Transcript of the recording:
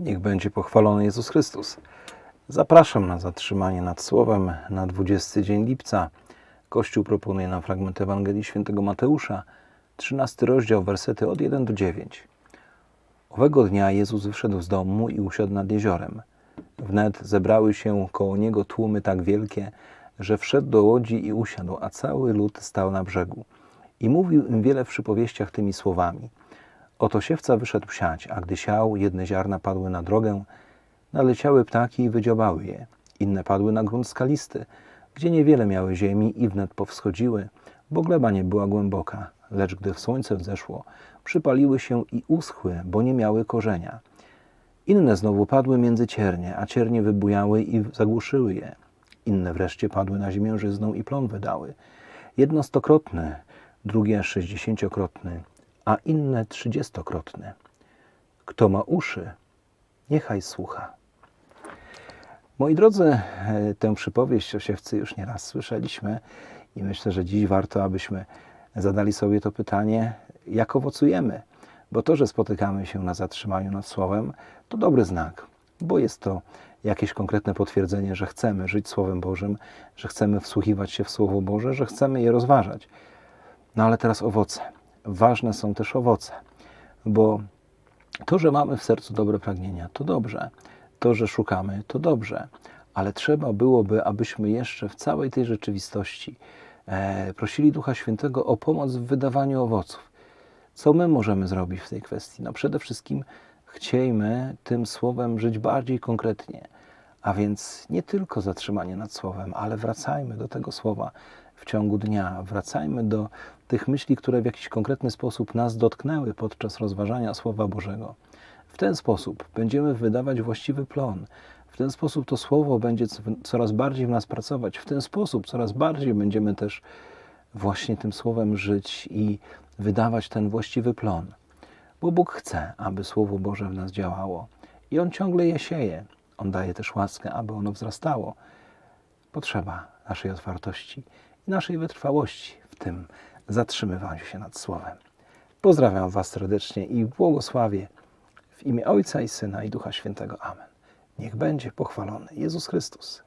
Niech będzie pochwalony Jezus Chrystus. Zapraszam na zatrzymanie nad Słowem na 20 dzień lipca. Kościół proponuje nam fragment Ewangelii Świętego Mateusza, 13 rozdział, wersety od 1 do 9. Owego dnia Jezus wyszedł z domu i usiadł nad jeziorem. Wnet zebrały się koło niego tłumy tak wielkie, że wszedł do łodzi i usiadł, a cały lud stał na brzegu. I mówił im wiele w przypowieściach tymi słowami. Oto siewca wyszedł siać, a gdy siał, jedne ziarna padły na drogę, naleciały ptaki i wydziobały je. Inne padły na grunt skalisty, gdzie niewiele miały ziemi i wnet powschodziły, bo gleba nie była głęboka. Lecz gdy w słońce wzeszło, przypaliły się i uschły, bo nie miały korzenia. Inne znowu padły między ciernie, a ciernie wybujały i zagłuszyły je. Inne wreszcie padły na ziemię żyzną i plon wydały. Jedno stokrotne, drugie sześćdziesięciokrotny, a inne trzydziestokrotne. Kto ma uszy, niechaj słucha. Moi drodzy, e, tę przypowieść o siewcy już nieraz słyszeliśmy i myślę, że dziś warto, abyśmy zadali sobie to pytanie, jak owocujemy. Bo to, że spotykamy się na zatrzymaniu nad Słowem, to dobry znak, bo jest to jakieś konkretne potwierdzenie, że chcemy żyć Słowem Bożym, że chcemy wsłuchiwać się w Słowo Boże, że chcemy je rozważać. No ale teraz owoce. Ważne są też owoce, bo to, że mamy w sercu dobre pragnienia, to dobrze. To, że szukamy, to dobrze. Ale trzeba byłoby, abyśmy jeszcze w całej tej rzeczywistości e, prosili Ducha Świętego o pomoc w wydawaniu owoców. Co my możemy zrobić w tej kwestii? No przede wszystkim chciejmy tym słowem żyć bardziej konkretnie. A więc nie tylko zatrzymanie nad słowem, ale wracajmy do tego słowa w ciągu dnia. Wracajmy do tych myśli, które w jakiś konkretny sposób nas dotknęły podczas rozważania Słowa Bożego. W ten sposób będziemy wydawać właściwy plon. W ten sposób to słowo będzie co- coraz bardziej w nas pracować. W ten sposób coraz bardziej będziemy też właśnie tym słowem żyć i wydawać ten właściwy plon. Bo Bóg chce, aby Słowo Boże w nas działało. I On ciągle je sieje. On daje też łaskę, aby ono wzrastało. Potrzeba naszej otwartości i naszej wytrwałości w tym zatrzymywaniu się nad Słowem. Pozdrawiam Was serdecznie i błogosławię w imię Ojca i Syna i Ducha Świętego. Amen. Niech będzie pochwalony Jezus Chrystus.